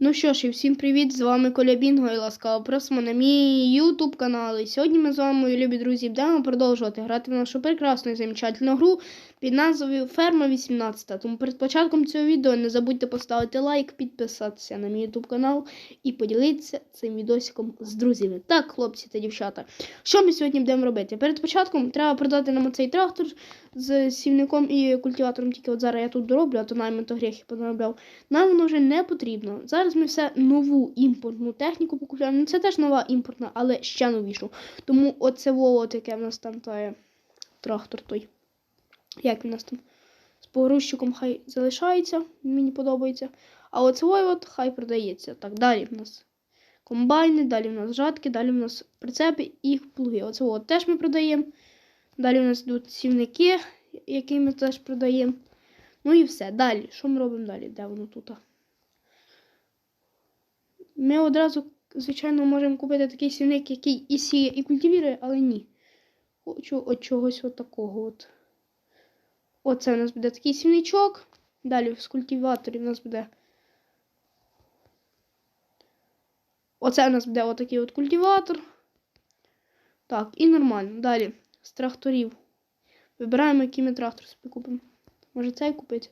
Ну що ж, і всім привіт! З вами Коля Бінго і ласкаво просимо на мій YouTube канал. І сьогодні ми з вами, любі друзі, будемо продовжувати грати в нашу прекрасну і замечательну гру під назвою Ферма 18. Тому перед початком цього відео не забудьте поставити лайк, підписатися на мій YouTube канал і поділитися цим відосиком з друзями. Так, хлопці та дівчата. Що ми сьогодні будемо робити? Перед початком треба продати нам цей трактор з сівником і культиватором. Тільки от зараз я тут дороблю, а то найми то гріхи понаробляв. Нам воно вже не потрібно. Зараз ми все нову імпортну техніку покупляємо. Ну, це теж нова імпортна, але ще новішу. Тому оце вово таке в нас там та трактор той. Як він нас там? З погрузчиком хай залишається, мені подобається. А оце от хай продається. Так, далі в нас комбайни, далі в нас жатки, далі в нас прицепи і плуги. Оце от теж ми продаємо. Далі в нас йдуть сівники, які ми теж продаємо. Ну і все. Далі. Що ми робимо далі? Де воно тут? Ми одразу, звичайно, можемо купити такий сівник, який і сіє, і культивірує, але ні. Хочу от чогось от такого. От. Оце у нас буде такий сівничок. Далі з культиваторів у нас буде. Оце у нас буде отакий от культиватор. Так, і нормально. Далі з тракторів. Вибираємо, який ми трактор собі купимо. Може цей купити?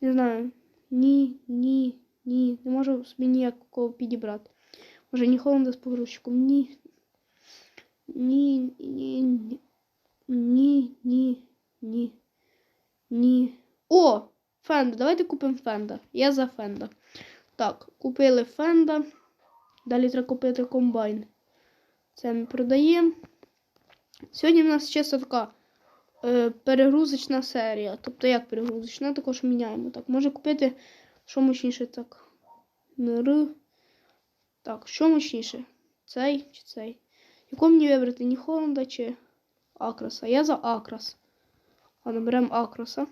Не знаю. Ні, ні, ні. Не можу собі ніякого підібрати. Може ні Холланда з погрузчиком. Ні. Ні, ні, ні. Ні, ні, ні. О! Фенда. Давайте купимо Фенда. Я за Фенда. Так, купили Фенда. Далі треба купити комбайн. Це ми продаємо. Сьогодні в нас чисто така е, перегрузочна серія. Тобто як перегрузочна, також міняємо. Так, може купити що мощніше так. НР. Так, що мощніше? Цей чи цей? Яку мені вибрати? Ні Холланда чи Акраса? Я за Акрас. А наберемо Акроса.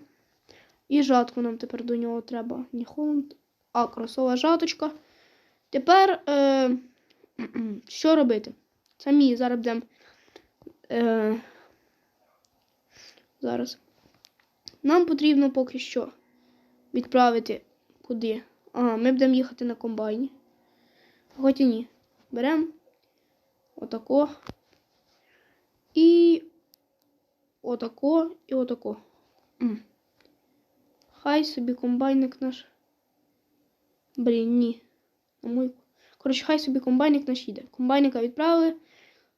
І жатку нам тепер до нього треба. Ні Холланд. Акросова жаточка. Тепер е, що робити? Самі зараз будемо. Е, зараз. Нам потрібно поки що відправити куди. Ага, ми будемо їхати на комбайні. Хоч і ні. Беремо отако. І отако і отако. М. Хай собі комбайник наш. Блін, ні. Коротше, хай собі комбайник наш їде. Комбайника відправили.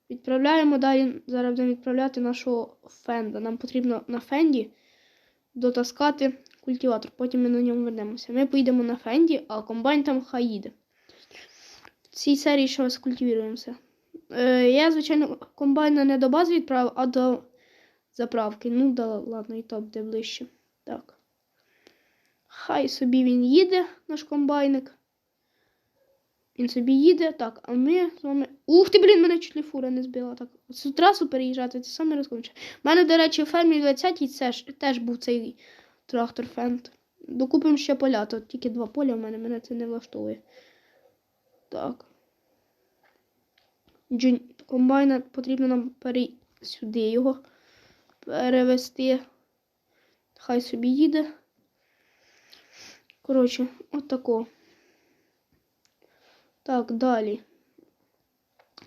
Відправляємо далі. Зараз будемо відправляти нашого фенда. Нам потрібно на фенді дотаскати культиватор. Потім ми на ньому вернемося. Ми поїдемо на фенді, а комбайн там хай їде. В цій серії ще раз культивіруємося. Е, я, звичайно, комбайна не до бази відправив, а до заправки. Ну, да, ладно, і то буде ближче. Так. Хай собі він їде, наш комбайник. Він собі їде. Так, а ми з вами. Ух ти, блін, мене чуть ли фура не збила. Так, цю трасу переїжджати, це саме розконче. У мене, до речі, у фермі 20 це ж теж був цей трактор фент. Докупимо ще поля, тут тільки два поля в мене, мене це не влаштовує. Так. Джун... Комбайна потрібно нам пере... сюди його перевести. Хай собі їде. Коротше, отако. Так, далі.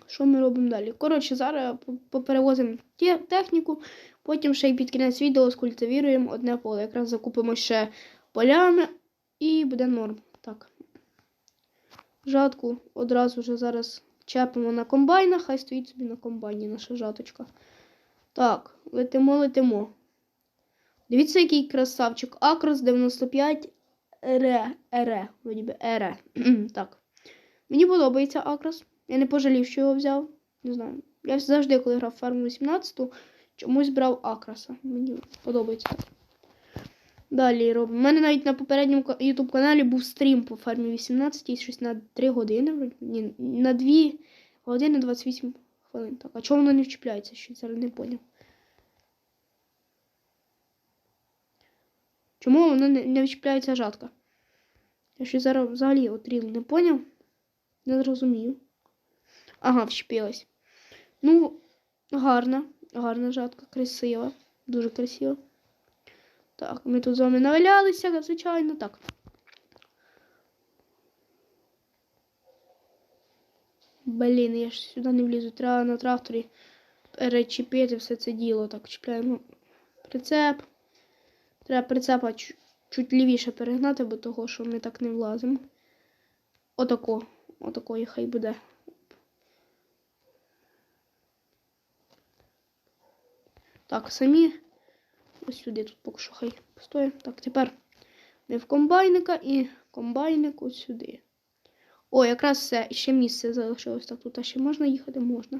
Що ми робимо далі? Коротше, зараз поперевозимо техніку, потім ще й під кінець відео скультивіруємо одне поле. Якраз закупимо ще полями і буде норм. Так. Жатку одразу вже зараз чепимо на комбайна, хай стоїть собі на комбайні наша жаточка. Так, летимо, летимо. Дивіться, який красавчик. Акрос 95 РЕ. РЕ. РЕ. так. Мені подобається Акрос. Я не пожалів, що його взяв. Не знаю. Я завжди, коли грав ферму 18, чомусь брав Акраса. Мені подобається так. Далі робимо. У мене навіть на попередньому YouTube каналі був стрім по фермі 18 і щось на 3 години. Ні, на 2 години 28 хвилин. Так, а чому воно не вчіпляється? Що зараз не поняв. Чому воно не, не вчіпляється жатка? Я ще зараз взагалі отріл не поняв. Не зрозумію. Ага, вчепилась. Ну, гарна, Гарна жатка, красива. Дуже красиво. Так, ми тут з вами навалялися, звичайно, так. Блін, я ж сюди не влізу. Треба на тракторі перечіпити все це діло. Так, чіпляємо прицеп. Треба прицепа чуть лівіше перегнати, бо того, що ми так не влазимо. Отако. Отако і хай буде. Так, самі. Ось сюди тут поки що хай постоїть. Так, тепер ми в комбайника і комбайник ось сюди. О, якраз все, ще місце залишилось. Так, тут а ще можна їхати? Можна.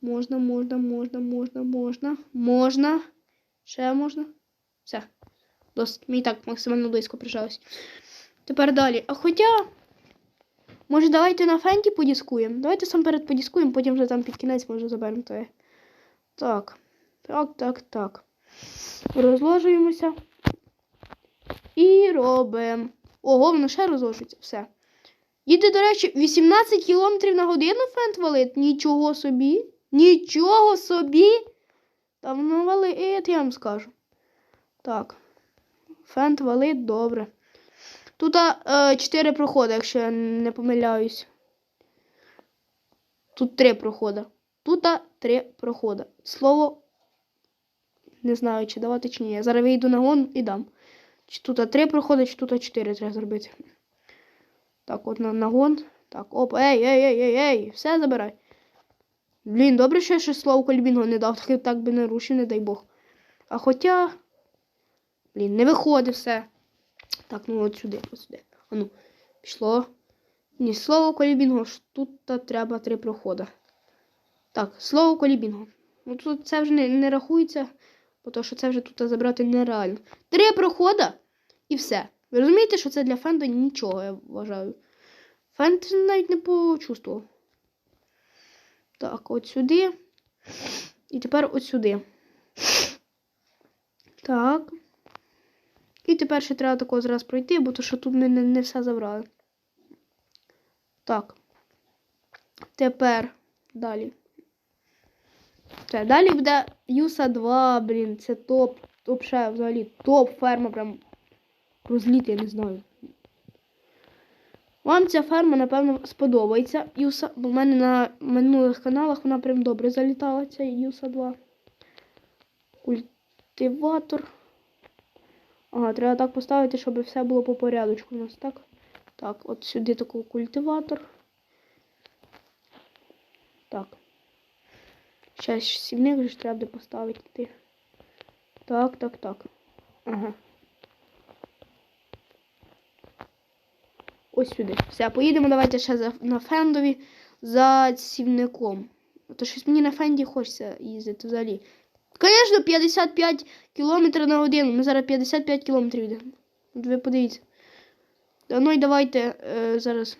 Можна, можна, можна, можна, можна. Можна. Ще можна. Все. Досить. Ми так максимально близько прижались. Тепер далі. А хоча. Може, давайте на фенті подіскуємо? Давайте сам перед подіскуємо, потім вже там під кінець може заберемо те. Так. Так, так, так. Розложуємося. І робимо. Ого, воно ще розложується. Все. Їде, до речі, 18 км на годину фент валить. Нічого собі. Нічого собі. Та воно валить, я вам скажу. Так. Фент валить добре. Тут е, 4 проходи, якщо я не помиляюсь. Тут 3 проходи. Тут 3 проходи. Слово. Не знаю, чи давати, чи ні. Я зараз вийду на гон і дам. Чи тут 3 проходи, чи тут 4 треба зробити. Так, от на нагон. Так, оп, ей, ей, ей, ей, ей, все забирай. Блін, добре, що я ще слово кольбінгу не дав, так, так би не рушив, не дай Бог. А хоча. Блін, не виходить все. Так, ну от сюди, от сюди. А ну, пішло. Ні, слово колібінго, тут треба три проходи. Так, слово колібінго. Ну тут це вже не, не рахується, бо то, що це вже тут забрати нереально. Три проходи і все. Ви розумієте, що це для фенда нічого, я вважаю. Фенд навіть не почувствував. Так, от сюди. І тепер от сюди. Так. І тепер ще треба такого зараз пройти, бо то що тут ми не, не все забрали. Так. Тепер далі. Це, далі буде Юса 2, блін, це топ. Топ ще взагалі топ ферма прям розліт, я не знаю. Вам ця ферма, напевно, сподобається. Юса, бо в мене на минулих каналах вона прям добре залітала, ця Юса 2. Культиватор. Ага, треба так поставити, щоб все було по порядочку у нас, так? Так, от сюди такий культиватор. Так. Зараз сівник ж треба буде поставити. Так, так, так. Ага. Ось сюди. Все, поїдемо давайте ще на фендові за сівником. То щось мені на фенді хочеться їздити взагалі. Звісно, 55 км на годину. Ми зараз 55 км йдемо. От ви подивіться. Ну і давайте е, зараз.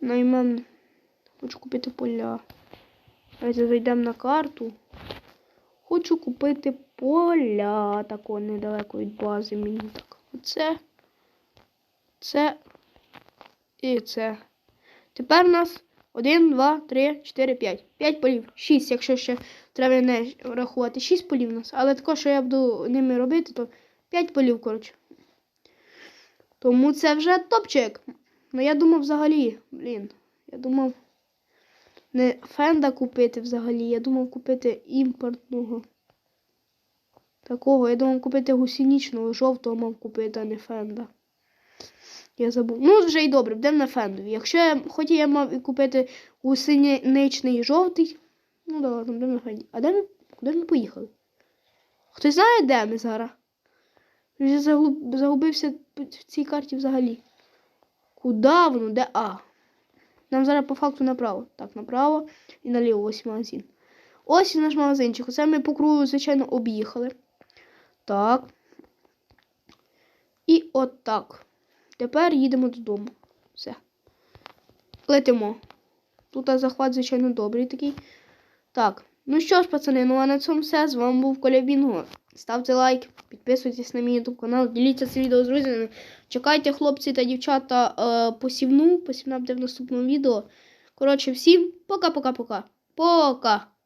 Наймем. Хочу купити поля. Давайте зайдемо на карту. Хочу купити поля. Тако недалеко від бази мені так. Оце. Це. І це. Тепер у нас 1, 2, 3, 4, 5. 5 полів. 6, якщо ще треба не рахувати. 6 полів у нас. Але також, що я буду ними робити, то 5 полів, коротше. Тому це вже топчик. Ну я думав взагалі, блін. Я думав не фенда купити взагалі. Я думав купити імпортного. Такого. Я думав купити гусінічного, жовтого мав купити, а не фенда. Я забув. Ну, вже й добре, будемо на фендові. Якщо я хоч я мав і купити і жовтий, ну ладно, будемо на фенді. А де ми? Куди ми поїхали? Хтось знає, де ми зараз? Вже загубився в цій карті взагалі. Куди воно? Де А? Нам зараз по факту направо. Так, направо і наліво ось магазин. Ось наш магазинчик. Оце ми по кругу, звичайно, об'їхали. Так. І от так. Тепер їдемо додому. Все. Летимо. Тут захват, звичайно, добрий такий. Так. Ну що ж, пацани, ну а на цьому все. З вами був Коля Бінго. Ставте лайк, підписуйтесь на мій YouTube канал, діліться це відео з друзями. Чекайте, хлопці та дівчата, е, посівну. Посівна буде в наступному відео. Коротше, всім пока-пока-пока. Пока!